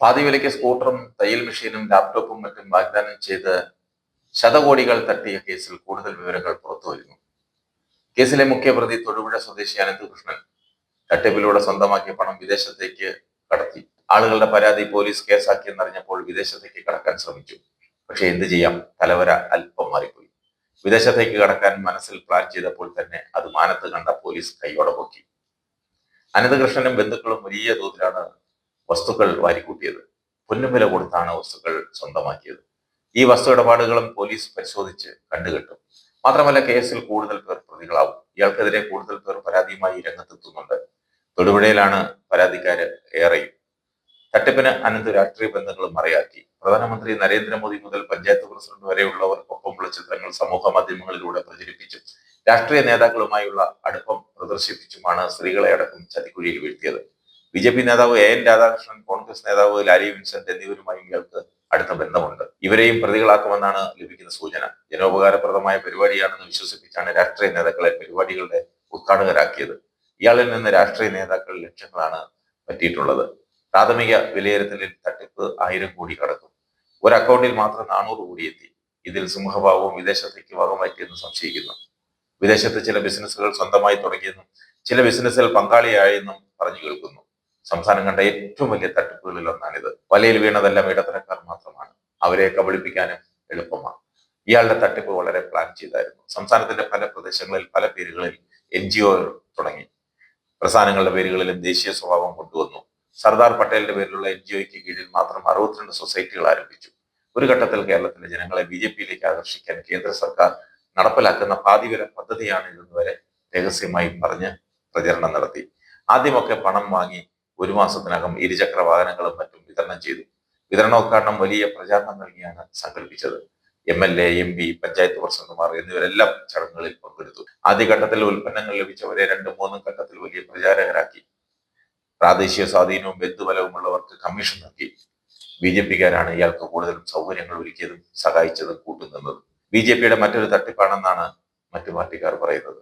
പാതി വിലയ്ക്ക് സ്കൂട്ടറും തയ്യൽ മെഷീനും ലാപ്ടോപ്പും മറ്റും വാഗ്ദാനം ചെയ്ത് ശതകോടികൾ തട്ടിയ കേസിൽ കൂടുതൽ വിവരങ്ങൾ പുറത്തു വരുന്നു. കേസിലെ മുഖ്യപ്രതി തൊടുപുഴ സ്വദേശി അനന്തകൃഷ്ണൻ തട്ടിപ്പിലൂടെ സ്വന്തമാക്കിയ പണം വിദേശത്തേക്ക് കടത്തി. ആളുകളുടെ പരാതി പോലീസ് കേസാക്കിയെന്നറിഞ്ഞപ്പോൾ വിദേശത്തേക്ക് കടക്കാൻ ശ്രമിച്ചു. പക്ഷെ എന്ത് ചെയ്യാം? തലവര അല്പം മാറിപ്പോയി. വിദേശത്തേക്ക് കടക്കാൻ മനസ്സിൽ പ്ലാൻ ചെയ്തപ്പോൾ തന്നെ അത് മാനത്ത് കണ്ട പോലീസ് കൈയോടെ പൊക്കി. അനന്തകൃഷ്ണനും ബന്ധുക്കളും വലിയ തോതിലാണ് വസ്തുക്കൾ വാരിക്കൂട്ടിയത്. പൊന്നുവില കൊടുത്താണ് വസ്തുക്കൾ സ്വന്തമാക്കിയത്. ഈ വസ്തു ഇടപാടുകളും പോലീസ് പരിശോധിച്ച് കണ്ടുകെട്ടും. മാത്രമല്ല കേസിൽ കൂടുതൽ പേർ പ്രതികളാവും. ഇയാൾക്കെതിരെ കൂടുതൽ പേർ പരാതിയുമായി രംഗത്തെത്തുന്നുണ്ട്. തൊടുപുഴയിലാണ് പരാതിക്കാര് ഏറെയും. തട്ടിപ്പിന് അനന്ത് രാഷ്ട്രീയ ബന്ധങ്ങളും മറയാക്കി. പ്രധാനമന്ത്രി നരേന്ദ്രമോദി മുതൽ പഞ്ചായത്ത് പ്രസിഡന്റ് വരെയുള്ളവർക്കൊപ്പമുള്ള ചിത്രങ്ങൾ സമൂഹ മാധ്യമങ്ങളിലൂടെ പ്രചരിപ്പിച്ചും രാഷ്ട്രീയ നേതാക്കളുമായുള്ള അടുപ്പം പ്രദർശിപ്പിച്ചുമാണ് സ്ത്രീകളെ അടക്കം ചതിക്കുഴിയിൽ വീഴ്ത്തിയത്. ബി ജെ പി നേതാവ് എ എൻ രാധാകൃഷ്ണൻ കോൺഗ്രസ് നേതാവ് ലാലി വിൻസെന്റ് എന്നിവരുമായി ഇയാൾക്ക് അടുത്ത ബന്ധമുണ്ട്. ഇവരെയും പ്രതികളാക്കുമെന്നാണ് ലഭിക്കുന്ന സൂചന. ജനോപകാരപ്രദമായ പരിപാടിയാണെന്ന് വിശ്വസിപ്പിച്ചാണ് രാഷ്ട്രീയ നേതാക്കളെ പരിപാടികളുടെ ഉദ്ഘാടകരാക്കിയത്. ഇയാളിൽ നിന്ന് രാഷ്ട്രീയ നേതാക്കൾ ലക്ഷ്യങ്ങളാണ് പറ്റിയിട്ടുള്ളത്. പ്രാഥമിക വിലയിരുത്തലിൽ തട്ടിപ്പ് ആയിരം കോടി കടക്കും. ഒരു അക്കൗണ്ടിൽ മാത്രം നാനൂറ് കോടി എത്തി. ഇതിൽ സിംഹഭാവവും വിദേശത്തേക്ക് വകമാറ്റിയെന്ന് സംശയിക്കുന്നു. വിദേശത്ത് ചില ബിസിനസ്സുകൾ സ്വന്തമായി തുടങ്ങിയെന്നും ചില ബിസിനസ്സിൽ പങ്കാളിയായെന്നും പറഞ്ഞു കേൾക്കുന്നു. സംസ്ഥാനം കണ്ട ഏറ്റവും വലിയ തട്ടിപ്പുകളിൽ ഒന്നാണിത് വലയിൽ വീണതെല്ലാം ഇടത്തരക്കാർ മാത്രമാണ്. അവരെ കബളിപ്പിക്കാനും എളുപ്പമാണ്. ഇയാളുടെ തട്ടിപ്പ് വളരെ പ്ലാൻ ചെയ്തായിരുന്നു. സംസ്ഥാനത്തിന്റെ പല പ്രദേശങ്ങളിൽ പല പേരുകളിൽ എൻ ജി ഒ തുടങ്ങി. പ്രസ്ഥാനങ്ങളുടെ പേരുകളിലും ദേശീയ സ്വഭാവം കൊണ്ടുവന്നു. സർദാർ പട്ടേലിന്റെ പേരിലുള്ള എൻ ജി ഒക്ക് കീഴിൽ മാത്രം അറുപത്തിരണ്ട് സൊസൈറ്റികൾ ആരംഭിച്ചു. ഒരു ഘട്ടത്തിൽ കേരളത്തിലെ ജനങ്ങളെ ബി ജെ പിയിലേക്ക് ആകർഷിക്കാൻ കേന്ദ്ര സർക്കാർ നടപ്പിലാക്കുന്ന പാതിവര പദ്ധതിയാണ് ഇതെന്ന് വരെ രഹസ്യമായി പറഞ്ഞ് പ്രചരണം നടത്തി. ആദ്യമൊക്കെ പണം വാങ്ങി ഒരു മാസത്തിനകം ഇരുചക്ര വാഹനങ്ങളും മറ്റും വിതരണം ചെയ്തു. വിതരണോദ്ഘാടനം വലിയ പ്രചാരണം നൽകിയാണ് സംഘടിപ്പിച്ചത്. M L A M P panchayat പ്രസിഡന്റുമാർ എന്നിവരെല്ലാം ചടങ്ങുകളിൽ പങ്കെടുത്തു. ആദ്യഘട്ടത്തിൽ ഉൽപ്പന്നങ്ങൾ ലഭിച്ചവരെ രണ്ടും മൂന്നും ഘട്ടത്തിൽ വലിയ പ്രചാരകരാക്കി. പ്രാദേശിക സ്വാധീനവും ബന്ധുബലവുമുള്ളവർക്ക് കമ്മീഷൻ നൽകി. ബി ജെ പിക്കാരാണ് ഇയാൾക്ക് കൂടുതലും സൗകര്യങ്ങൾ ഒരുക്കിയതും സഹായിച്ചതും കൂട്ടുനിന്നതും. ബി ജെ പിയുടെ മറ്റൊരു തട്ടിപ്പാണെന്നാണ് മറ്റു പാർട്ടിക്കാർ പറയുന്നത്.